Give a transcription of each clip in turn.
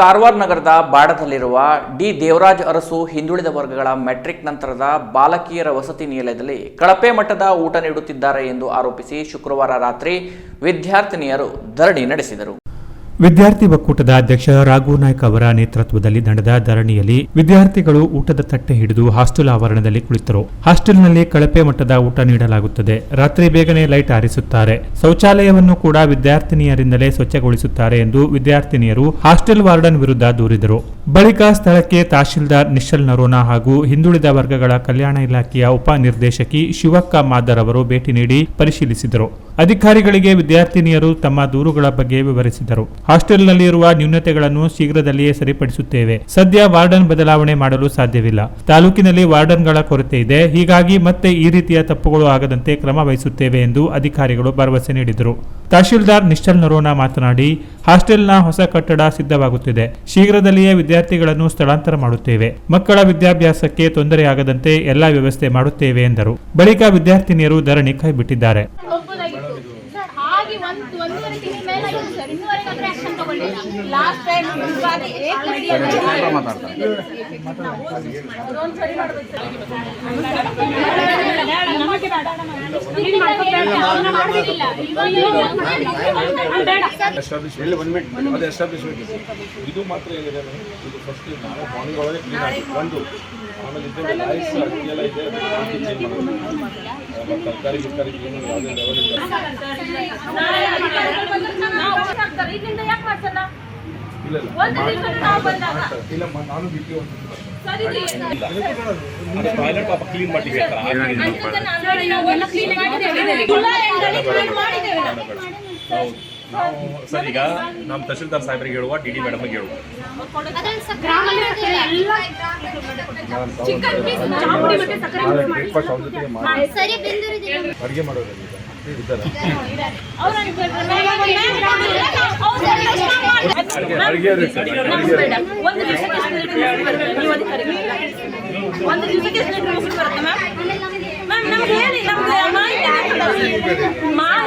ಕಾರವಾರ ನಗರದ ಬಾಡದಲ್ಲಿರುವ ಡಿ ದೇವರಾಜ್ ಅರಸು ಹಿಂದುಳಿದ ವರ್ಗಗಳ ಮೆಟ್ರಿಕ್ ನಂತರದ ಬಾಲಕಿಯರ ವಸತಿ ನಿಲಯದಲ್ಲಿ ಕಳಪೆ ಮಟ್ಟದ ಊಟ ನೀಡುತ್ತಿದ್ದಾರೆ ಎಂದು ಆರೋಪಿಸಿ ಶುಕ್ರವಾರ ರಾತ್ರಿ ವಿದ್ಯಾರ್ಥಿನಿಯರು ಧರಣಿ ನಡೆಸಿದರು. ವಿದ್ಯಾರ್ಥಿ ಒಕ್ಕೂಟದ ಅಧ್ಯಕ್ಷ ರಾಘು ನಾಯ್ಕ ಅವರ ನೇತೃತ್ವದಲ್ಲಿ ನಡೆದ ಧರಣಿಯಲ್ಲಿ ವಿದ್ಯಾರ್ಥಿಗಳು ಊಟದ ತಟ್ಟೆ ಹಿಡಿದು ಹಾಸ್ಟೆಲ್ ಆವರಣದಲ್ಲಿ ಕುಳಿತರು. ಹಾಸ್ಟೆಲ್ನಲ್ಲಿ ಕಳಪೆ ಮಟ್ಟದ ಊಟ ನೀಡಲಾಗುತ್ತದೆ. ರಾತ್ರಿ ಬೇಗನೆ ಲೈಟ್ ಆರಿಸುತ್ತಾರೆ. ಶೌಚಾಲಯವನ್ನು ಕೂಡ ವಿದ್ಯಾರ್ಥಿನಿಯರಿಂದಲೇ ಸ್ವಚ್ಛಗೊಳಿಸುತ್ತಾರೆ ಎಂದು ವಿದ್ಯಾರ್ಥಿನಿಯರು ಹಾಸ್ಟೆಲ್ ವಾರ್ಡನ್ ವಿರುದ್ಧ ದೂರಿದರು. ಬಳಿಕ ಸ್ಥಳಕ್ಕೆ ತಹಶೀಲ್ದಾರ್ ನಿಶ್ಚಲ್ ನರೋನಾ ಹಾಗೂ ಹಿಂದುಳಿದ ವರ್ಗಗಳ ಕಲ್ಯಾಣ ಇಲಾಖೆಯ ಉಪ ನಿರ್ದೇಶಕಿ ಶಿವಕ್ಕ ಮಾದರ್ ಅವರು ಭೇಟಿ ನೀಡಿ ಪರಿಶೀಲಿಸಿದರು. ಅಧಿಕಾರಿಗಳಿಗೆ ವಿದ್ಯಾರ್ಥಿನಿಯರು ತಮ್ಮ ದೂರುಗಳ ಬಗ್ಗೆ ವಿವರಿಸಿದರು. ಹಾಸ್ಟೆಲ್ನಲ್ಲಿ ಇರುವ ನ್ಯೂನತೆಗಳನ್ನು ಶೀಘ್ರದಲ್ಲಿಯೇ ಸರಿಪಡಿಸುತ್ತೇವೆ. ಸದ್ಯ ವಾರ್ಡನ್ ಬದಲಾವಣೆ ಮಾಡಲು ಸಾಧ್ಯವಿಲ್ಲ. ತಾಲೂಕಿನಲ್ಲಿ ವಾರ್ಡನ್ಗಳ ಕೊರತೆ ಇದೆ. ಹೀಗಾಗಿ ಮತ್ತೆ ಈ ರೀತಿಯ ತಪ್ಪುಗಳು ಆಗದಂತೆ ಕ್ರಮ ವಹಿಸುತ್ತೇವೆ ಎಂದು ಅಧಿಕಾರಿಗಳು ಭರವಸೆ ನೀಡಿದರು. ತಹಶೀಲ್ದಾರ್ ನಿಶ್ಚಲ್ ನರೋನಾ ಮಾತನಾಡಿ, ಹಾಸ್ಟೆಲ್ನ ಹೊಸ ಕಟ್ಟಡ ಸಿದ್ಧವಾಗುತ್ತಿದೆ. ಶೀಘ್ರದಲ್ಲಿಯೇ ವಿದ್ಯಾರ್ಥಿಗಳನ್ನು ಸ್ಥಳಾಂತರ ಮಾಡುತ್ತೇವೆ. ಮಕ್ಕಳ ವಿದ್ಯಾಭ್ಯಾಸಕ್ಕೆ ತೊಂದರೆಯಾಗದಂತೆ ಎಲ್ಲಾ ವ್ಯವಸ್ಥೆ ಮಾಡುತ್ತೇವೆ ಎಂದರು. ಬಳಿಕ ವಿದ್ಯಾರ್ಥಿನಿಯರು ಧರಣಿ ಕೈಬಿಟ್ಟಿದ್ದಾರೆ. ಹೋಗ್ಬೋದಾಗಿತ್ತು ಸರ್ ಹಾಗೆ ಒಂದು ಒಂದೂವರೆ ತಿಂಗಳ ಮೇಲೆ ಆಗಿದೆ ಸರ್. ಇನ್ನೂವರೆಗೆ ಅಂದ್ರೆ ಆಕ್ಷನ್ ತಗೊಳ್ಳಿಲ್ಲ ಲಾಸ್ಟ್ ಟೈಮ್ ಯುಗಾದಿ ಏಕ್ ಎಲ್ಲಿ ಒಂದು ಮಿನಿಟ್ ಅದು ಎಸ್ಟಾಬ್ಲಿಷ್ಮೆಂಟ್ ಇದೆ ಇದು ಮಾತ್ರ ಏನಿದೆ ಇದು ಫಸ್ಟ್ ನಾವು ಮಾರ್ನಿಂಗ್ ಒಳಗೆ ಕ್ಲೀನ್ ಒಂದು ಆಮೇಲೆ ಇದೆಲ್ಲ ಎಲ್ಲ ಇದೆ. ಆಮೇಲೆ ತರಕಾರಿ ಗಿರ್ಕಾರಿ ಏನು ಯಾವುದೇ ಲೆವೆಲ್ ಇಲ್ಲ. ಇಲ್ಲ ಇಲ್ಲ. ಒಂದು ದಿವಸ ನಾವು ಬಂದಾಗ. ಇಲ್ಲ ಮ- ನಾನು ಬಿಟ್ಟು ಒಂದು ಸರಿ ಟಾಯ್ಲೆಟ್ ಪಾಪ ಕ್ಲೀನ್ ನಾವು. ಸರ್. ಈಗ ನಮ್ಮ ತಹಶೀಲ್ದಾರ್ ಸಾಹೇಬರಿಗೆ ಹೇಳುವ ಡಿ ಡಿ ಮೇಡಮ್ಗೆ ಹೇಳುವ. ಅಡುಗೆ ಮಾಡೋದು ಇದ್ದಾರೆ? ಅಡುಗೆ ಒಂದು ದಿವಸಕ್ಕೆ ಬರುತ್ತೆ ಮ್ಯಾಮ್? ಮ್ಯಾಮ್? ನಮ್ಗೆ ಹೇಳಿ ನಮ್ಗೆ ಮಾಹಿತಿ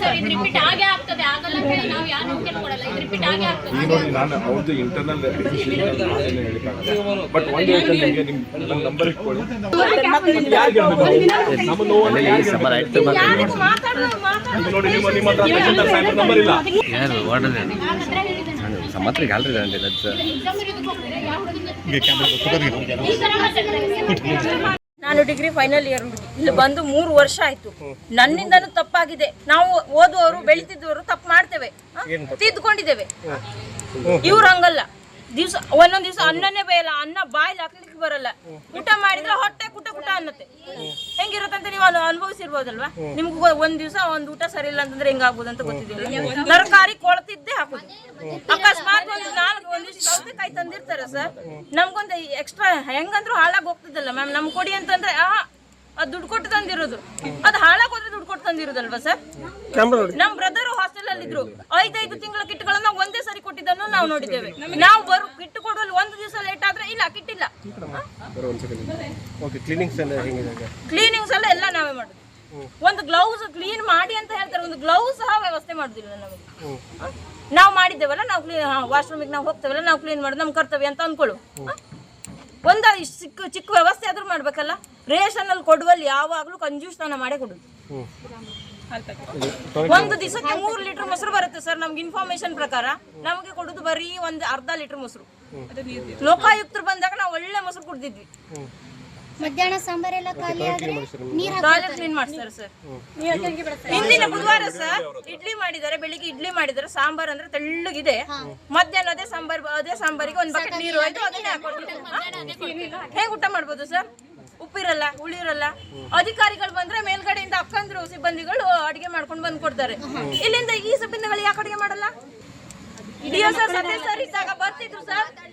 ಸರ್ ಇದು ರಿಪೀಟ್ ಆಗೇ ಆಗ್ತದೆ. ಆಗಲ್ಲ ನಾವು ಯಾರು ಕೊಡಲ್ಲ. ಇದು ರಿಪೀಟ್ ಆಗೇ ಆಗ್ತದೆ. ನೋಡಿ ನಾನು ಅವ್ರದ್ದು ಇಂಟರ್ನಲ್ ಏನು ಹೇಳಿಕ್ಕಾಗಲ್ಲ ಬಟ್ ಒಂದು ಹೇಳ್ತೇನೆ ನಿಮಗೆ ನಿಮ್ಮ ನನ್ನ ನಂಬರ್ ಇಟ್ಕೊಳ್ಳಿ. ನಮ್ಮ ನೋವನ್ನು ನೋಡಿ ನಿಮ್ಮ ನಿಮ್ಮ ಹತ್ರ ನಂಬರ್ ಇಲ್ಲ. ಯಾರು ವಾರ್ಡನ್ ನಾನು ಡಿಗ್ರಿ ಫೈನಲ್ ಇಯರ್ ಇಲ್ಲಿ ಬಂದು ಮೂರು ವರ್ಷ ಆಯ್ತು. ನನ್ನಿಂದನೂ ತಪ್ಪಾಗಿದೆ. ನಾವು ಓದುವವರು ಬೆಳಿತಿದ್ದವರು ತಪ್ಪು ಮಾಡ್ತೇವೆ? ತಿದ್ದುಕೊಂಡಿದ್ದೇವೆ ಇವ್ರು ಹಂಗಲ್ಲ. ದಿವ್ಸ ಒಂದೊಂದ್ ದಿವ್ಸ ಅನ್ನನೇ ಬೇಯಲ್ಲ ಅನ್ನ ಬಾಯಿಲಿ ಹಾಕ್ಲಿಕ್ಕೆ ಬರಲ್ಲ. ಊಟ ಮಾಡಿದ್ರೆ ಹೊಟ್ಟೆ ಕುಟ ಕುಟ ಅನ್ನತ್ತೆ. ಹೆಂಗಿರುತ್ತಂತ ನೀವು ಅನು- ಅನುಭವಿಸಿರ್ಬೋದಲ್ವಾ? ನಿಮ್ಗೆ ಒಂದ್ ದಿವ್ಸ ಒಂದ್ ಊಟ ಸರಿ ಇಲ್ಲ ಅಂತಂದ್ರೆ ಹೆಂಗಾಗ್ಬೋದು ಅಂತ ಗೊತ್ತಿದೆಯಲ್ಲ? ತರಕಾರಿ ಕೊಳತಿದ್ದೆ ಹಾಕುದು. ಅಕಸ್ಮಾತ್ ಒಂದ್ ನಾಲ್ಕು ದಿವ್ಸ ಸೌತೆಕಾಯಿ ತಂದಿರ್ತಾರೆ ಸರ್. ನಮ್ಗೊಂದು ಎಕ್ಸ್ಟ್ರಾ ಹೆಂಗಂದ್ರು ಹಾಳಾಗಿ ಹೋಗ್ತಿದ್ದಲ್ಲ ಮ್ಯಾಮ್. ನಮ್ ಕೊಡಿ ಅಂತಂದ್ರೆ ಆ ಅದ್ ದುಡ್ಡು ಕೊಟ್ಟು ತಂದಿರೋದು. ಅದ್ ಹಾಳಾಗೋದ್ರೆ ದುಡ್ಡು ಕೊಟ್ಟು ತಂದಿರೋದಲ್ವಾ ಸರ್? ನಮ್ ಬ್ರದರ್ ಹಾಸ್ಟೆಲ್ ಅಲ್ಲಿ ಇದ್ರು ಐದೈದು ತಿಂಗಳ ಕಿಟ್ಗಳನ್ನ ಒಂದೇ ಸರಿ ಕೊಟ್ಟಿದ್ದನ್ನು ನಾವು ನೋಡಿದ್ದೇವೆ. ನಾವು ಬರು ಕಿಟ್ ಕೊಡುವಲ್ಲಿ ಒಂದು ದಿವಸ ಲೇಟ್ ಆದ್ರೆ ಇಲ್ಲ ಕಿಟ್ಟಿಲ್ಲ. ಕ್ಲೀನಿಂಗ್ಸ್ ಎಲ್ಲ ಎಲ್ಲ ನಾವೇ ಮಾಡುದು. ಒಂದು ಗ್ಲೌಸ್ ಕ್ಲೀನ್ ಮಾಡಿ ಅಂತ ಹೇಳ್ತಾರೆ ಒಂದು ಗ್ಲೌಸ್ ಸಹ ವ್ಯವಸ್ಥೆ ಮಾಡುದಿಲ್ಲ ನಮಗೆ. ನಾವು ಮಾಡಿದ್ದೇವಲ್ಲ ನಾವು ಕ್ಲೀನ್ ವಾಶ್ರೂಮಿಗೆ ನಾವು ಹೋಗ್ತೇವಲ್ಲ ನಾವು ಕ್ಲೀನ್ ಮಾಡೋದು ನಮ್ಮ ಕರ್ತವ್ಯ ಅಂತ ಅಂದ್ಕೊಳ್ಳು ಒಂದು ಒಂದ ಚಿಕ್ಕ ಚಿಕ್ಕ ವ್ಯವಸ್ಥೆ ಆದ್ರೂ ಮಾಡ್ಬೇಕಲ್ಲ. ರೇಷನ್ ಅಲ್ಲಿ ಕೊಡುವಲ್ಲಿ ಯಾವಾಗ್ಲೂ ಕಂಜೂಸ್ತಾನ ಮಾಡೇ ಕೊಡುದು. ಒಂದು ದಿವಸಕ್ಕೆ ಮೂರ್ ಲೀಟರ್ ಮೊಸರು ಬರುತ್ತೆ ಸರ್ ನಮ್ಗೆ ಇನ್ಫಾರ್ಮೇಶನ್ ಪ್ರಕಾರ. ನಮಗೆ ಕೊಡುದು ಬರೀ ಒಂದು ಅರ್ಧ ಲೀಟರ್ ಮೊಸರು. ಲೋಕಾಯುಕ್ತರು ಬಂದಾಗ ನಾವು ಒಳ್ಳೆ ಮೊಸರು ಕುಡ್ದಿದ್ವಿ ಮಧ್ಯಾಹ್ನ ಸಾಂಬಾರೆಲ್ಲ ಖಾಲಿ ಆದ್ರೆ ನೀರ್ ಟಾಯ್ಲೆಟ್ ಕ್ಲೀನ್ ಮಾಡ್ತಾರೆ ಸರ್. ಹಿಂದಿನ ಬುಧವಾರ ಸರ್ ಇಡ್ಲಿ ಮಾಡಿದ್ದಾರೆ ಬೆಳಿಗ್ಗೆ ಇಡ್ಲಿ ಮಾಡಿದ್ದಾರೆ ಸಾಂಬಾರ್ ಅಂದ್ರೆ ತೆಳ್ಳಗಿದೆ. ಮಧ್ಯಾಹ್ನ ಅದೇ ಸಾಂಬಾರ್ ಅದೇ ಸಾಂಬಾರಿಗೆ ಒಂದ್ ಬಕೆಟ್ ನೀರು ಹೋಯ್ತು ಅದನ್ನೇ ಹೇಗೆ ಊಟ ಮಾಡ್ಬೋದು ಸರ್? ಉಪ್ಪಿರಲ್ಲ ಹುಳಿರಲ್ಲ ಅಧಿಕಾರಿಗಳು ಬಂದ್ರೆ ಮೇಲ್ಗಡೆಯಿಂದ ಅಕ್ಕಂದ್ರು ಸಿಬ್ಬಂದಿಗಳು ಅಡಿಗೆ ಮಾಡ್ಕೊಂಡು ಬಂದ್ ಕೊಡ್ತಾರೆ ಇಲ್ಲಿಂದ ಈ ಸಿಬ್ಬಂದಿಗಳು ಯಾಕೆ ಅಡಿಗೆ ಮಾಡಲ್ಲ? ಡಿಎಸ್ಆರ್ ಸರ್ ಇದ್ದಾಗ ಬರ್ತಿದ್ರು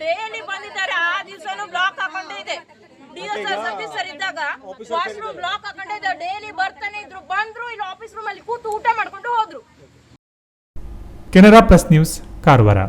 ಡೈಲಿ ಬಂದಿದ್ದಾರೆ ಆ ದಿವಸನೂ ಬ್ಲಾಕ್ ಹಾಕೊಂಡೇ ಇದೆ. ಸತೀಶ್ ಸರ್ ಇದ್ದಾಗ ವಾಶ್ರೂಮ್ ಬ್ಲಾಕ್ ಹಾಕೊಂಡೇ ಇದೆ. ಡೈಲಿ ಬರ್ತಾನೆ ಇದ್ರು. ಬಂದ್ರು ಇಲ್ಲಿ ಆಫೀಸ್ ರೂಮ್ ಅಲ್ಲಿ ಕೂತು ಊಟ ಮಾಡ್ಕೊಂಡು ಹೋದ್ರು. Canara plus news Karwar.